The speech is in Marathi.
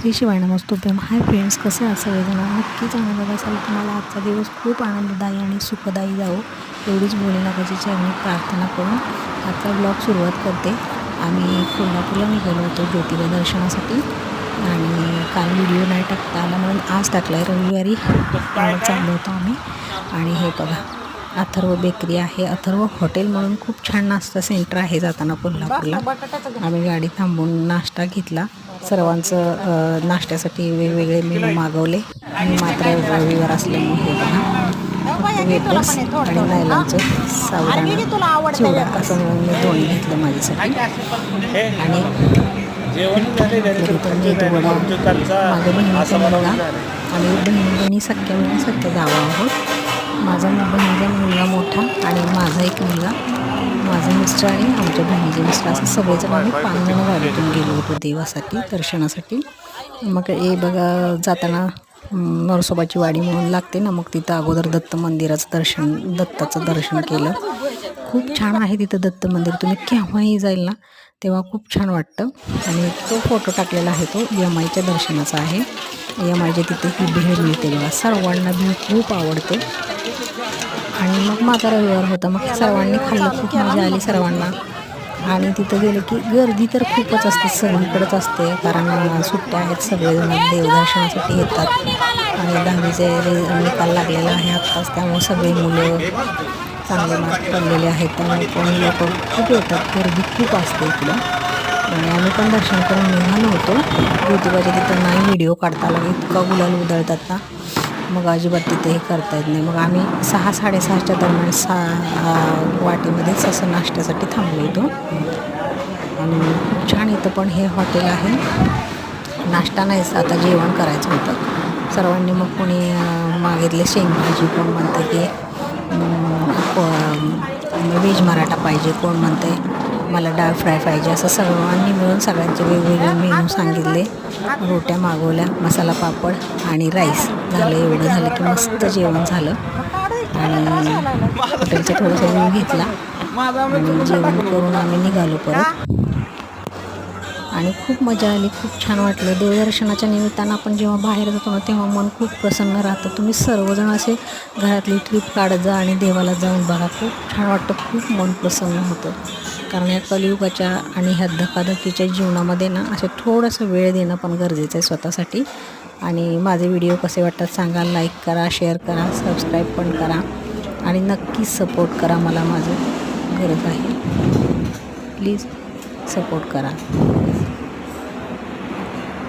श्री शिवाय नमस्तुभ्यम हाय फ्रेंड्स कसे आहात सगळेजण? नक्कीच आनंदात असाल तुम्हाला आजचा दिवस खूप आनंददायी आणि सुखदायी जावो एवढीच भोलेनाथाची आम्ही प्रार्थना करून आजचा ब्लॉग सुरुवात करते. आम्ही कोल्हापूरला निघालो होतो ज्योतिबा दर्शनासाठी आणि काल व्हिडिओ नाही टाकता आला म्हणून आज टाकला आहे रविवारी चाललो होतो आम्ही. आणि हे बघा अथर्व बेकरी आहे. अथर्व हॉटेल म्हणून खूप छान नाश्ता सेंटर आहे जाताना कोल्हापूरला. आम्ही गाडी थांबून नाश्ता घेतला. सर्वांचं नाश्त्यासाठी वेगवेगळे मेनू मागवले. मी मात्र रविवार असल्यामुळे हे वेपर्स आणि नायलॉनचं सावधान चिवडा असं मी घेतलं माझ्यासाठी. आणि वडा माझ्या बहिणीचा मुलगा बहिणी बहिणी सख्या सख्या जावा आहोत माझा बहिणीचा मुलगा मोठा आणि माझा एक मुलगा. मिस्टर आणि आमच्या बहिणीचे मिस्टर असं सगळेजण आम्ही पाच जण गाडीतून गेलो होतो देवासाठी दर्शनासाठी. मग हे बघा जाताना नरसोबाची वाडी म्हणून लागते ना मग तिथं अगोदर दत्त मंदिराचं दर्शन दत्ताचं दर्शन केलं. खूप छान आहे तिथं दत्त मंदिर. तुम्ही केव्हाही जाईल ना तेव्हा खूप छान वाटतं. आणि तो फोटो टाकलेला आहे तो एम आयच्या दर्शनाचा आहे. एम आयच्या तिथे ही भेळ मिळते बघा. सर्वांना भेळ खूप आवडते. आणि मग माझा रविवार होता. मग सर्वांनी खाल्लं. खूप मजा आली सर्वांना. आणि तिथं गेलं की गर्दी तर खूपच असते. सगळीकडेच असते. कारण सुट्ट्या आहेत सगळेजण. देवदर्शनासाठी येतात. आणि दहावीचे निकाल लागलेला आहे आत्ताच. त्यामुळे सगळी मुलं चांगले मार्क पडलेले आहेत. त्यामुळे पण लोक खूप येतात. गर्दी खूप असते इकडं. आणि आम्ही पण दर्शन करून निघालो होतो. ज्योतिबाच्या तिथं नाही व्हिडिओ काढता आला. इतका गुलाल उधळतात ना. मग अजिबात तिथे हे करता येत नाही. मग आम्ही सहा साडेसहाच्या दरम्यान सहा वाटेमध्येच असं नाश्त्यासाठी थांबलो होतो आणि खूप छान इथं पण हे हॉटेल आहे. नाश्ता नाहीच आता जेवण करायचं होतं. सर्वांनी मग कोणी मागितले शेंगभाजी कोण म्हणतं की व्हेज मराठा पाहिजे कोण म्हणते मला डाळ फ्राय पाहिजे असं सर्वांनी मिळून सगळ्यांचे वेगवेगळे मेनू सांगितले. रोट्या मागवल्या मसाला पापड आणि राईस झालं एवढं झालं की मस्त जेवण झालं. आणि हॉटेलचा थोडासा वेळ घेतला. आणि जेवण करून आम्ही निघालो परत. आणि खूप मजा आली खूप छान वाटलं. देवदर्शनाच्या निमित्तानं आपण जेव्हा बाहेर जातो ना तेव्हा मन खूप प्रसन्न राहतं. तुम्ही सर्वजण असे घरातली ट्रिप काढत जा आणि देवाला जाऊन बघा. खूप छान वाटतं खूप मन प्रसन्न होतं. कारण या कलियुगाच्या आणि ह्या धकाधकीच्या जीवनामध्ये ना असे थोडंसं वेळ देणं पण गरजेचं आहे स्वतःसाठी. आणि माझे व्हिडिओ कसे वाटतात सांगा लाईक करा शेअर करा सबस्क्राईब पण करा. आणि नक्की सपोर्ट करा मला. माझं गरज आहे. प्लीज सपोर्ट करा.